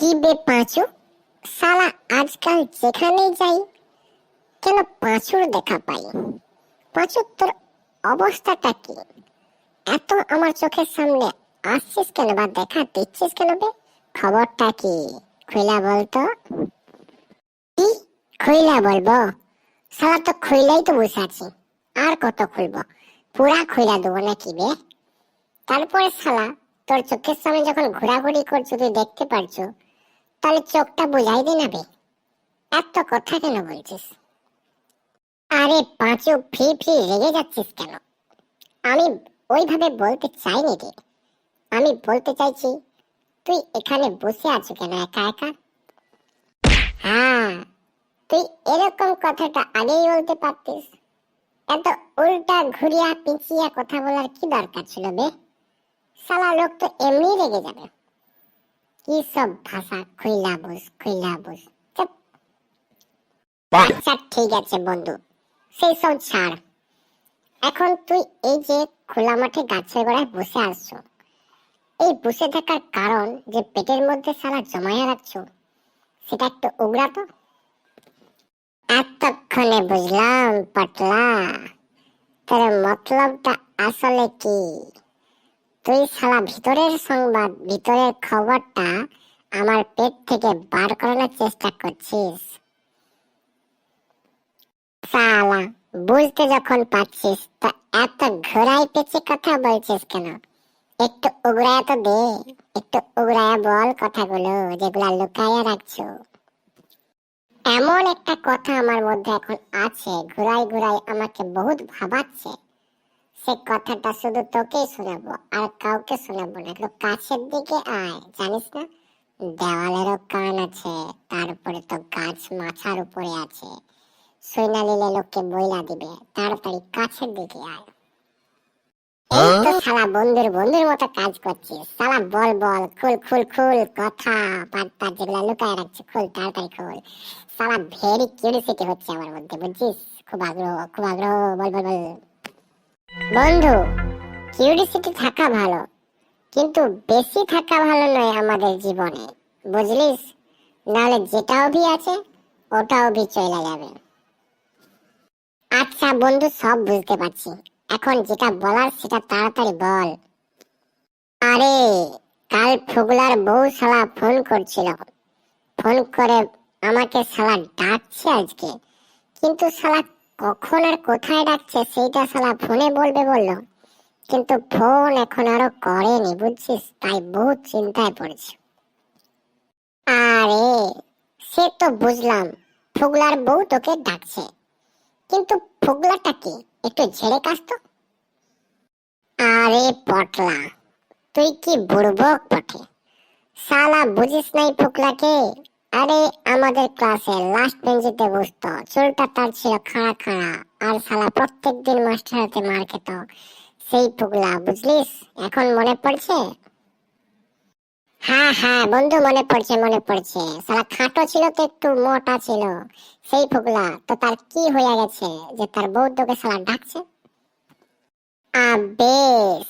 কি বে পাঁচু? সালা আজকাল যেখানেই যাই, কেন পাঁচুর দেখা পাই? পাঁচু তোর অবস্থাটা কি? এত আমার চোখের সামনে আসছিস কেন বা দেখা দিচ্ছিস কেন বে? খবরটা কি? খুইলা বলতো কি? খুইলা বলব? সালা তো খুইলাই তো বসে আছি। আর কত খুলবো? পুরা খুইলা দেবো নাকি বে? তারপরে সালা, তোর চোখের সামনে যখন ঘোরাঘুরি করছ, তুই দেখতে পারছ তাহলে চোখটা বোঝাই দে না বে। এত কথা কেন বলছিস? আরে পাঁচু, ফি ফি রেগে যাচ্ছিস কেন? আমি ওইভাবে বলতে চাইনি রে। আমি বলতে চাইছি, তুই এখানে বসে আছো কেন একা একা? হ্যাঁ তুই এরকম কথাটা আগেই বলতে পারতিস। এত উল্টা ঘুরিয়া পিছিয়া কথা বলার কি দরকার ছিল বে? সালা লোক তো এমনি রেগে যাবে। কি সব ভাষা খুইলা বুঝ খুইলা বুঝ। আচ্ছা ঠিক আছে বন্ধু। সেই সব ছাড় এখন তুই এই যে খোলা মাঠে গাছের গোড়ায় বসে আসছো এই বসে থাকার কারণ যে পেটের মধ্যে সালা জমায়া রাখছো সেটা একটু উগরা তো। এতক্ষণে বুঝলাম পাটলা তোর মতলবটা আসলে কি? তুই শালা ভিতরের সংবাদ, ভিতরের খবরটা আমার পেট থেকে বার করানোর চেষ্টা করছিস। শালা, বুঝতে যখন পারছিস, তা এত ঘোরাই পেঁচে কথা বলছিস কেন? একটু উগড়ায়া তো দে, একটু উগড়ায়া বল কথাগুলো যেগুলা লুকাইয়া রাখছো। এমন একটা কথা আমার মধ্যে এখন আছে ঘুরাই ঘুরাই আমাকে বহুত ভাবাচ্ছে। সে কথাটা শুধু তোকেই শোনাবো আর কাউকে শোনাবো না। একটু কাছের দিকে আয় জানিস না? দেওয়ালেরও কান আছে তার উপরে তো গাছ মাথার উপরে আছে। সৈনা নিলে লোককে বইলা দিবে তাড়াতাড়ি কাছের দিকে আয়। এই তো শালা বন্ধুর বন্ধুর মতো কাজ করছিস। শালা বল বল খুল খুল খুল কথা বার্তা যেগুলা লুকায় রাখছে খুল তাড়াতাড়ি খুল। শালা ভেরি কিউরিসিটি হচ্ছে আমার মধ্যে বুঝছিস? খুব আগ্রহ খুব আগ্রহ বল বল বল। বন্ধু কিউরিসিটি থাকা ভালো, কিন্তু বেশি থাকা ভালো নয় আমাদের জীবনে, বুঝলিস? নাহলে যেটা অভি আছে, ওটা অভি চলে যাবে। আচ্ছা বন্ধু, সব বুঝতে পারছি। এখন যেটা বলার সেটা তাড়াতাড়ি বল। আরে, কাল ফুগলার বউ শালা ফোন করছিল। ফোন করে আমাকে শালা ডাকছে আজকে। কিন্তু শালা কখন আর কোথায় ডাকছে সেইটা শালা ফোনে বলবে বলল। কিন্তু ফোন এখন আরও করেনি, বুঝছিস? তাই বহুত চিন্তায় পড়েছে। আরে, সে তো বুঝলাম, ফুগলার বউ তোকে ডাকছে। কিন্তু ফুগলাটা কি, একটু ঝেড়ে কাস তো? আরে পটলা, তুই কি বুড়বক বটে? শালা বুঝিস নাই ফুকলাকে আরে, আমাদের ক্লাসে লাস্ট বেঞ্চিতে বসতো। চুলটা তার ছিল খাড়া খাড়া, আর শালা প্রত্যেক দিন মাস্টার হাতে মার খেত। সেই ফুকলা বুঝলিস? এখন মনে পড়ছে? হ্যাঁ হ্যাঁ বন্ধু, মনে পড়ছে মনে পড়ছে। শালা খাটো ছিল তো একটু, মোটা ছিল। সেই ফুকলা তো তার কি হয়ে গেছে যে তার বউ তোকে শালা ডাকছে? আবে,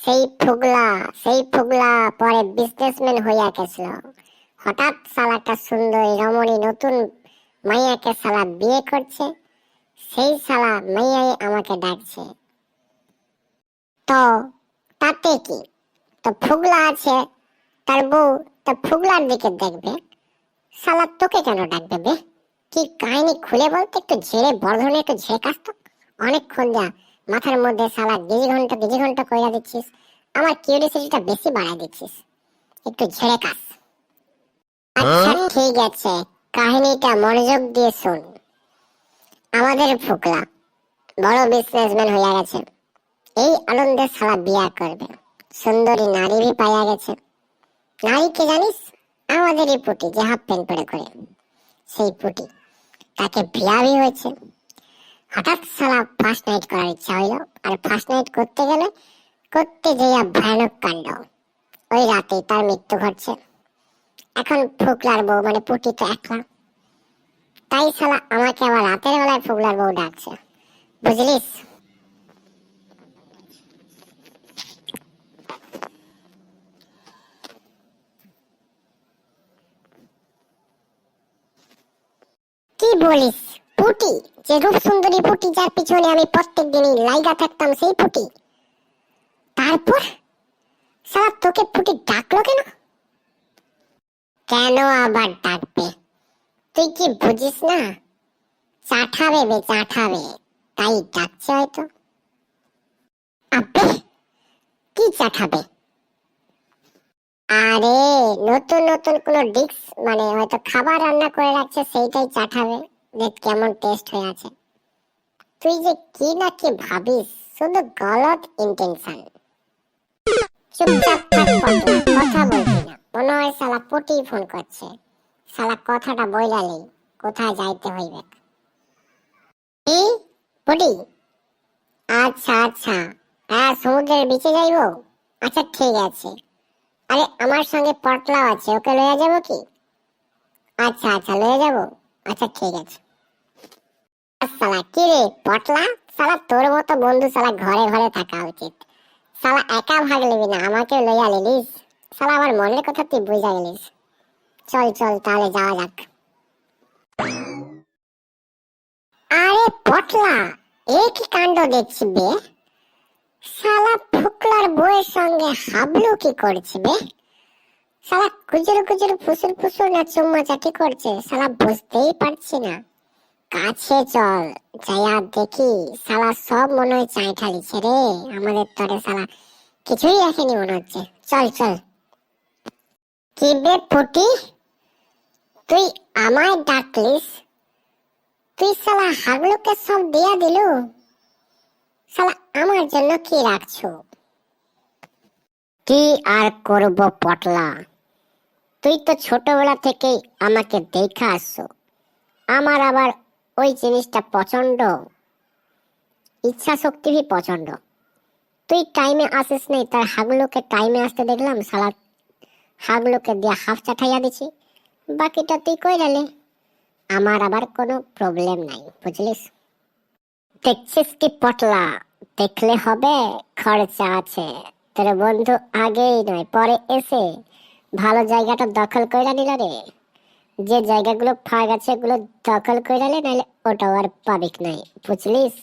সেই ফুগলা সেই ফুগলা পরে বিজনেসম্যান হইয়া গেছিল। হঠাৎ একটা সুন্দরী রমণী নতুন মাইয়াকে শালা বিয়ে করছে, সেই শালা মাইয়াই আমাকে ডাকছে। তো তাতে কি? তো ফুগলা আছে, তার বউ তা ফুগলার দিকে দেখবে। শালা তোকে কেন ডাকবে বে? কি কাহিনী খুলে বলতে? একটু ঝেড়ে বড় ধরনের একটু ঝেড়ে কাস তো অনেকক্ষণ যা মাথার মধ্যে শালা গেজি ঘণ্টা গেজি ঘণ্টা কইরা দিচ্ছিস, আমার কিউরিসিটিটা বেশি বাড়াই দিচ্ছিস। একটু ঝেড়ে কাস আচ্ছা ঠিক আছে। কাহিনীটা মনোযোগ দিয়ে শুন। আমাদের ফুকলা বড় বিজনেসম্যান হইয়া গেছে। এই আনন্দে বিয়া করবে। সুন্দরী নারী ভি পাইয়া গেছে। নারীকে জানিস? আমাদেরই পুটি যে হাফ প্যান্ট পরে করে। সেই পুটি তাকে হয়েছে। হঠাৎ ফার্স্ট নাইট করার ইচ্ছা হইল। আর ফার্স্ট নাইট করতে গেলে করতে যাইয়া ভয়ানক কাণ্ড। ওই রাতে তার মৃত্যু ঘটছে। এখন ফুকলার বউ মানে পুটি তো একলা। তাই সালা আমাকে আবার রাতের বেলায় ফুকলার বউ ডাকছে। বুঝলিস? কি বলিস? পুটি? যে রূপ সুন্দরী পুটি যার পিছনে আমি প্রত্যেক দিনই লাইগা থাকতাম সেই পুটি। তারপর? সারা তোকে পুটি ডাকলো কেন? কেন আবার ডাকবে? তুই কি বুঝিস না? চাঠাবে বে চাঠাবে তাই ডাকছে হয়তো। আবে কি চাঠাবে আরে, নতুন নতুন কোন ডিক্স মানে হয়তো খাবার রান্না করে রাখছে, সেইটাই চাঠাবে দেখ কেমন টেস্ট হয়ে আছে। তুই যে কি না কি ভাবিস, শুধু গলত ইন্টেনশন চুপচাপ কথা বলবি না। মনে হয় শালা পটি ফোন করছে। শালা কথাটা বইলালি কোথায় যাইতে হইবে। আচ্ছা আচ্ছা। হ্যাঁ সমুদ্রের বিচে যাইবো? আচ্ছা ঠিক আছে। আরে, আমার সঙ্গে পটলাও আছে, ওকে লয়ে যাব কি? আচ্ছা আচ্ছা লয়ে যাব। আচ্ছা ঠিক আছে। সালা কি রে, পটলা? সালা তোর মতো বন্ধু সালা ঘরে ঘরে থাকা উচিত। সালা একা ভাগ নিবি না আমাকে লইয়া লিলিস সালা আমার মনের কথা তুই বুঝা গেলিস চল চল, তাহলে যাওয়া যাক। আরে পটলা, এ কি কাণ্ড দেখছি বে? শালা, ফুকলার বউয়ের সঙ্গে হাবলু কি করছে বে? শালা কুজুর কুজুর ফুসুর ফুসুর না চুম্মা চাটি করছে? শালা, বুঝতেই পারছি না। কাছে চল, যাইয়া দেখি। শালা, সব মনে হয় চাই ঠালিছে রে। আমাদের তরে শালা, কিছুই রাখেনি মনে হচ্ছে। চল চল। কি বে পুটি? তুই আমায় ডাকলিস? তুই শালা হাগলুকে সব দিয়া দিলু? শালা আমার জন্য কি রাখছো? কি আর করব পটলা? তুই তো ছোটবেলা থেকেই আমাকে দেখা আসছো। আমার আবার ওই জিনিসটা প্রচণ্ড ইচ্ছা শক্তি প্রচণ্ড তুই টাইমে আসিস নাই, তার হাগলোকে টাইমে আসতে দেখলাম, শালা হাগলোকে দিয়ে হাফ চাঠাইয়া দিছি। বাকিটা তুই কই গেলে আমার আবার কোনো প্রবলেম নাই, বুঝলিস? দেখছিস কি পটলা? দেখলে হবে, খরচা আছে। তোর বন্ধু আগেই নয়, পরে এসে ভালো জায়গাটা দখল করে নিল রে। যে জায়গাগুলো ফাঁক আছে ওগুলো দখল করে নিলে নাহলে ওটাও আর পাবিক নাই, বুঝলিস?